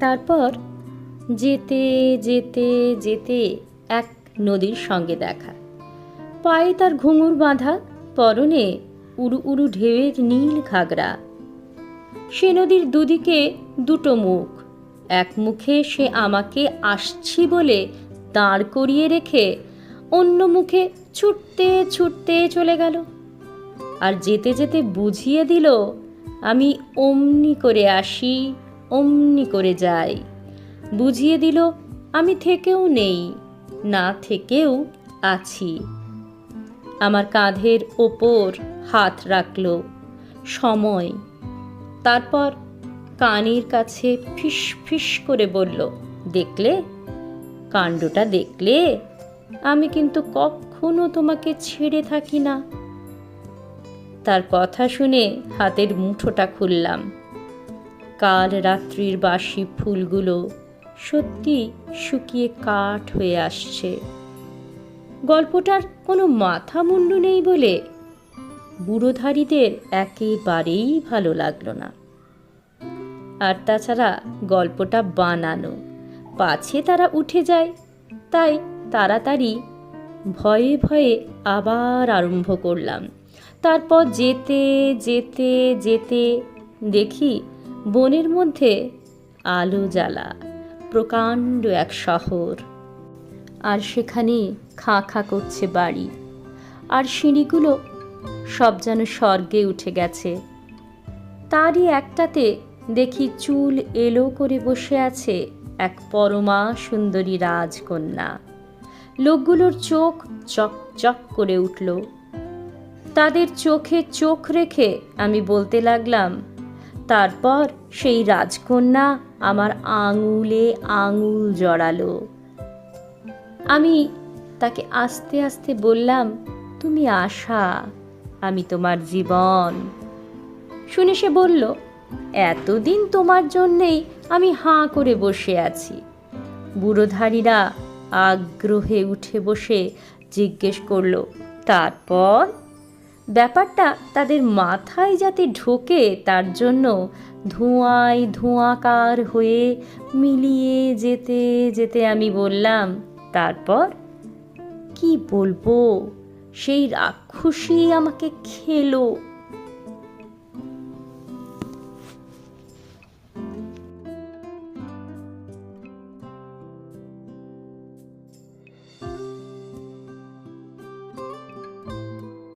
তারপর যেতে যেতে যেতে এক নদীর সঙ্গে দেখা। পায়ে তার ঘুঙুর বাঁধা, পরনে উড়ু উড়ু ঢেউয়ের নীল ঘাগরা। সে নদীর দুদিকে দুটো মুখ। এক মুখে সে আমাকে আসছি বলে দাঁড় করিয়ে রেখে অন্য মুখে ছুটতে ছুটতে চলে গেল। আর যেতে যেতে বুঝিয়ে দিল, আমি অমনি করে আসি অমনি করে যাই। বুঝিয়ে দিল, আমি থেকেও নেই, না থেকেও আছি। আমার কাঁধের ওপর হাত রাখল। সময়। তারপর কানের কাছে ফিস ফিস করে বলল, দেখলে? কাণ্ডটা দেখলে? আমি কিন্তু কখনো তোমাকে ছেড়ে থাকি না। তার কথা শুনে হাতের মুঠোটা খুললাম। কাল রাত্রির বাসি ফুলগুলো সত্যি শুকিয়ে কাঠ হয়ে আসছে। গল্পটার কোনো মাথা মুন্ডু নেই বলে বুড়োধারীদের একেবারেই ভালো লাগল না। আর তাছাড়া গল্পটা বানানো, পাছে তারা উঠে যায়, তাই তাড়াতাড়ি ভয়ে ভয়ে আবার আরম্ভ করলাম। তারপর যেতে যেতে যেতে দেখি বনের মধ্যে আলো জ্বালা, প্রকাণ্ড এক শহর। আর সেখানে খাঁ খাঁ করছে বাড়ি। আর সিঁড়িগুলো সব যেন স্বর্গে উঠে গেছে। তারই একটাতে দেখি চুল এলো করে বসে আছে এক পরমা সুন্দরী রাজকন্যা। লোকগুলোর চোখ চকচক করে উঠল। তাদের চোখে চোখ রেখে আমি বলতে লাগলাম তারপর সেই রাজকন্যা আমার আঙুলে আঙুল জড়ালো। আমি তাকে আস্তে আস্তে বললাম, তুমি আশা, আমি তোমার জীবন। শুনে সে বলল, এতদিন তোমার জন্যেই আমি হাঁ করে বসে আছি। বুড়োধারীরা আগ্রহে উঠে বসে জিজ্ঞেস করল, তারপর? ব্যাপারটা তাদের মাথায় যাতে ঢোকে, তার জন্য ধোঁয়ায় ধোঁয়াকার হয়ে মিলিয়ে যেতে যেতে আমি বললাম, তারপর? কি বলব? সেই রাক্ষসী আমাকে খেলো।